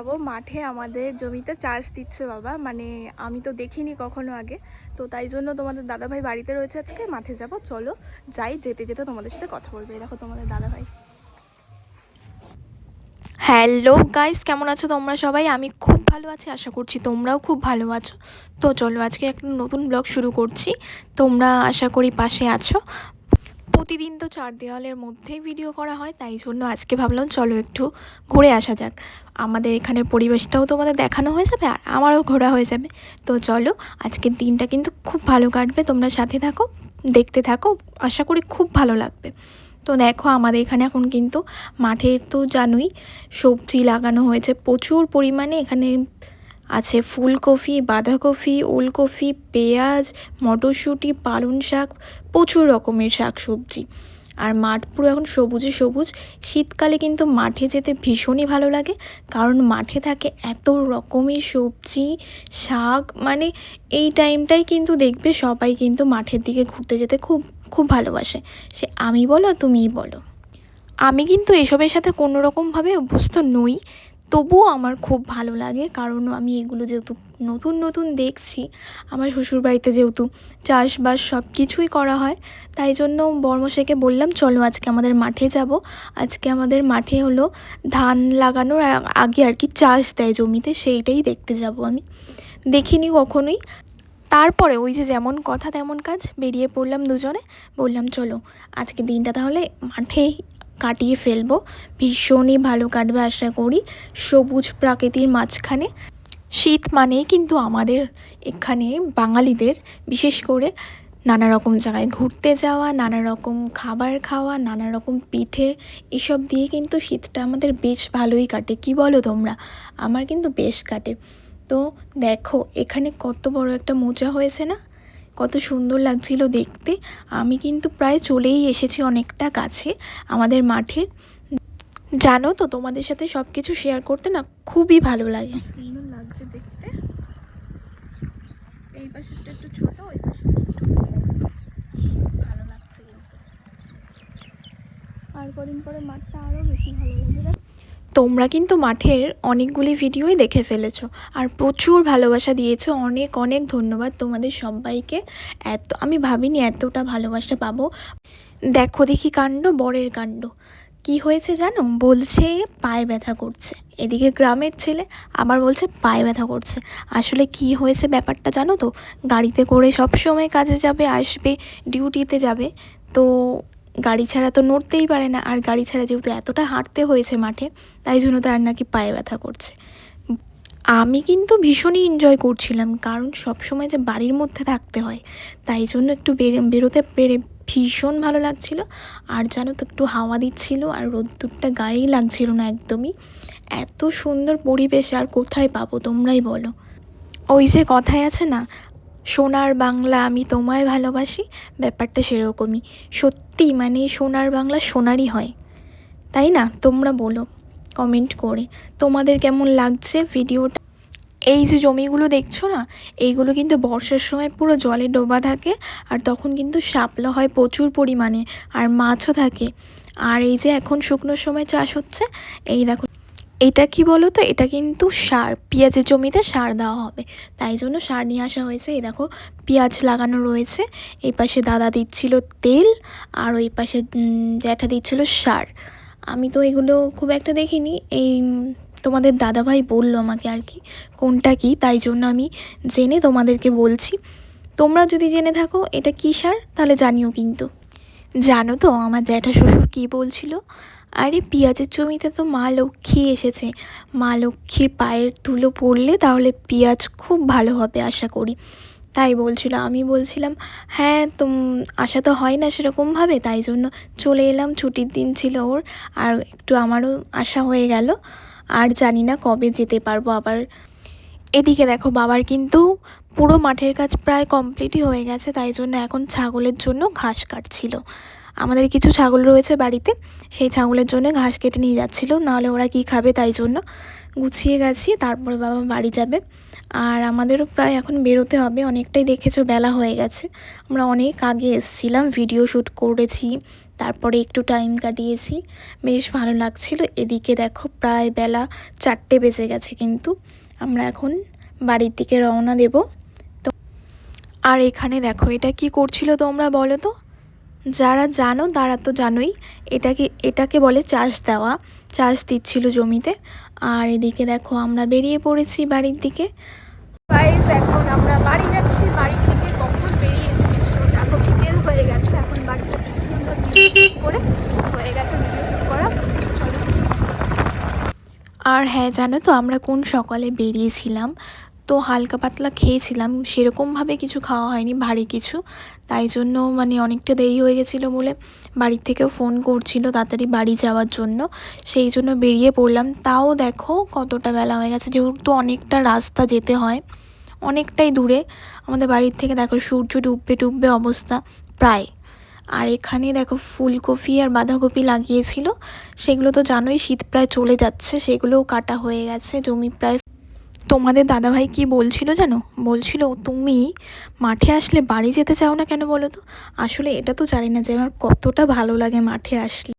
যাব মাঠে আমাদের জমিতে চাষ দিচ্ছে বাবা। মানে আমি তো দেখিনি কখনো আগে। তো তাই জন্য তোমাদের দাদাভাই বাড়িতে রয়েছে আজকে। মাঠে যাব। চলো যাই, যেতে যেতে তোমাদের সাথে কথা বলবে। দেখো তোমাদের দাদাভাই। হ্যালো গাইস, কেমন আছো তোমরা সবাই? আমি খুব ভালো আছি, আশা করছি তোমরাও খুব ভালো আছো। তো চলো আজকে একটা নতুন ব্লগ শুরু করছি। তোমরা আশা করি পাশে আছো। প্রতিদিন তো চার দেওয়ালের মধ্যেই ভিডিও করা হয়, তাই জন্য আজকে ভাবলাম চলো একটু ঘুরে আসা যাক। আমাদের এখানে পরিবেশটাও তোমাদের দেখানো হয়ে যাবে আর আমারও ঘোরা হয়ে যাবে। তো চলো, আজকের দিনটা কিন্তু খুব ভালো কাটবে, তোমরা সাথে থাকো, দেখতে থাকো, আশা করি খুব ভালো লাগবে। তো দেখো, আমাদের এখানে এখন কিন্তু মাঠে তো জানোই সবজি লাগানো হয়েছে, প্রচুর পরিমাণে এখানে আছে ফুলকপি, বাঁধাকপি, ওলকপি, পেঁয়াজ, মটরশুঁটি, পালং শাক, প্রচুর রকমের শাক সবজি আর মাঠ পুরো এখন সবুজে সবুজ। শীতকালে কিন্তু মাঠে যেতে ভীষণই ভালো লাগে, কারণ মাঠে থাকে এত রকমের সবজি, শাক মানে এই টাইমটাই কিন্তু দেখবে সবাই কিন্তু মাঠের দিকে ঘুরতে যেতে খুব খুব ভালোবাসে। সে আমি বলো, তুমিই বলো। আমি কিন্তু এসবের সাথে কোনো রকমভাবে অভ্যস্ত নই। তবুও আমার খুব ভালো লাগে, কারণ আমি এগুলো যেহেতু নতুন নতুন দেখছি, আমার শ্বশুরবাড়িতে যেহেতু চাষবাস সব কিছুই করা হয়, তাই জন্য বর্মশাইকে বললাম, চলো আজকে আমাদের মাঠে যাব। আজকে আমাদের মাঠে হলো ধান লাগানোর আগে আর কি চাষ দেয় জমিতে, সেইটাই দেখতে যাব আমি। দেখিনি কখনোই। তারপরে ওই যে যেমন কথা তেমন কাজ, বেরিয়ে পড়লাম দুজনে, বললাম, চলো আজকে দিনটা তাহলে মাঠেই কাটিয়ে ফেলব। ভীষণই ভালো কাটবে আশা করি। সবুজ প্রাকৃতির মাঝখানে। শীত মানেই কিন্তু আমাদের এখানে বাঙালিদের, বিশেষ করে নানা রকম জায়গায় ঘুরতে যাওয়া নানা রকম খাবার খাওয়া নানা রকম পিঠে, এসব দিয়ে কিন্তু শীতটা আমাদের বেশ ভালোই কাটে। কি বলো তোমরা? আমার কিন্তু বেশ কাটে। তো দেখো, এখানে কত বড় একটা মোজা হয়েছে না? কত সুন্দর লাগছিল দেখতে। আমি কিন্তু প্রায় চলেই এসেছি অনেকটা কাছে আমাদের মাঠের। জানো তো, তোমাদের সাথে সব কিছু শেয়ার করতে না খুবই ভালো লাগে। দেখতে। এই একটু ভালো আর কদিন পরে মাঠটা আরও বেশি ভালো লাগবে। তোমরা কিন্তু মাঠের অনেকগুলি ভিডিওই দেখে ফেলেছো। আর প্রচুর ভালোবাসা দিয়েছ। অনেক অনেক ধন্যবাদ তোমাদের সবাইকে। এত, আমি ভাবিনি এতটা ভালোবাসা পাবো। দেখো দেখি কাণ্ড, বরের কাণ্ড। কি হয়েছে জানো? বলছে পায়ে ব্যথা করছে। এদিকে গ্রামের ছেলে আবার বলছে পায়ে ব্যথা করছে। আসলে কি হয়েছে ব্যাপারটা জানো তো? গাড়িতে করে সব সময় কাজে যাবে, আসবে ডিউটিতে যাবে। তো গাড়ি ছাড়া তো নড়তেই পারে না। আর গাড়ি ছাড়া যেহেতু এতটা হাঁটতে হয়েছে মাঠে, তাই জন্য তার নাকি পায়ে ব্যথা করছে। আমি কিন্তু ভীষণই এনজয় করছিলাম, কারণ সব সময় যে বাড়ির মধ্যে থাকতে হয়, তাই জন্য একটু বের- বেরোতে পেরে ভীষণ ভালো লাগছিল। আর জানো তো, একটু হাওয়া দিচ্ছিল আর রোদ্দুরটা গায়েই লাগছিল না একদমই। এত সুন্দর পরিবেশ, আর কোথায় পাবো তোমরাই বলো। ওই যে কথায় আছে না সোনার বাংলা আমি তোমায় ভালোবাসি, ব্যাপারটা সেরকমই। সত্যি মানে সোনার বাংলা সোনারই হয়। তাই না? তোমরা বলো কমেন্ট করে। তোমাদের কেমন লাগছে ভিডিওটা? এই যে জমিগুলো দেখছ না, এইগুলো কিন্তু বর্ষার সময় পুরো জলে ডোবা থাকে আর তখন কিন্তু শাপলা হয় প্রচুর পরিমাণে আর মাছও থাকে। আর এই যে এখন শুকনোর সময় চাষ হচ্ছে, এই দেখো এটা কি বলো তো? এটা কিন্তু সার, পেঁয়াজের জমিতে সার দেওয়া হবে। তাই জন্য সার নিয়ে আসা হয়েছে। এই দেখো, পেঁয়াজ লাগানো রয়েছে। এই পাশে দাদা দিচ্ছিল তেল আর ওই পাশে জ্যাঠা দিচ্ছিল সার। আমি তো এগুলো খুব একটা দেখিনি। এই তোমাদের দাদাভাই বলল আমাকে আর কি, কোনটা কি? তাই জন্য আমি জেনে তোমাদেরকে বলছি। তোমরা যদি জেনে থাকো, এটা কী সার? তাহলে জানিও কিন্তু। জানো তো, আমার জ্যাঠা শ্বশুর কী বলছিল? আরে পেঁয়াজের জমিতে তো মা লক্ষ্মী এসেছে। মা লক্ষ্মীর পায়ের ধুলো পড়লে তাহলে পেঁয়াজ খুব ভালো হবে আশা করি। তাই বলছিল, আমি বলছিলাম হ্যাঁ তো আশা তো হয় না সেরকমভাবে তাই জন্য চলে এলাম, ছুটির দিন ছিল ওর, আর একটু আমারও আশা হয়ে গেল। আর জানি না কবে যেতে পারব আবার। এদিকে দেখো, বাবার কিন্তু পুরো মাঠের কাজ প্রায় কমপ্লিটই হয়ে গেছে, তাই জন্য এখন ছাগলের জন্য ঘাস কাটছিল। আমাদের কিছু ছাগল রয়েছে বাড়িতে, সেই ছাগলের জন্য ঘাস কেটে নিয়ে যাচ্ছিল, নাহলে ওরা কি খাবে তাই জন্য গুছিয়ে গেছি, তারপরে বাবা বাড়ি যাবে। আর আমাদেরও প্রায় এখন বেরোতে হবে, অনেকটাই দেখেছ বেলা হয়ে গেছে। আমরা অনেক আগে এসেছিলাম, ভিডিও শ্যুট করেছি, তারপরে একটু টাইম কাটিয়েছি, বেশ ভালো লাগছিল। এদিকে দেখো প্রায় বেলা চারটে বেজে গেছে কিন্তু, আমরা এখন বাড়ির দিকে রওনা দেব। তো আর এখানে দেখো এটা কি করছিল তোমরা বলো তো? যারা জানো, তারা তো জানোই, এটাকে এটাকে বলে চাষ দেওয়া। চাষ দিচ্ছিল জমিতে। আর এদিকে দেখো, আমরা বেরিয়ে পড়েছি বাড়ির দিকে। গাইস এখন আমরা বাড়ি যাচ্ছি। বাড়ি থেকে কখন বেরিয়েছি দেখো, বিকেল হয়ে গেছে। এখন বাড়ি যাচ্ছি করে। হয়ে গেছে আর হ্যাঁ জানো তো, আমরা কোন সকালে বেরিয়েছিলাম? তো হালকা পাতলা খেয়েছিলাম। সেরকমভাবে কিছু খাওয়া হয়নি, ভারী কিছু। তাই জন্য মানে অনেকটা দেরি হয়ে গেছিল বলে বাড়ির থেকেও ফোন করছিল তাড়াতাড়ি বাড়ি যাওয়ার জন্য। সেই জন্য বেরিয়ে পড়লাম। তাও দেখো কতটা বেলা হয়ে গেছে। যেহেতু অনেকটা রাস্তা যেতে হয়, অনেকটাই দূরে। আমাদের বাড়ির থেকে দেখো সূর্য ডুববে ডুববে অবস্থা প্রায়। আর এখানে দেখো ফুলকপি আর বাঁধাকপি লাগিয়েছিল। সেগুলো তো জানোই শীত প্রায় চলে যাচ্ছে, সেগুলোও কাটা হয়ে গেছে, জমি প্রায় তোমাদের দাদাভাই কি বলছিল জানো? বলছিল, তুমি মাঠে আসলে বাড়ি যেতে চাও না কেন বলো তো? আসলে এটা তো জানি না যে আমার কতটা ভালো লাগে মাঠে আসলে।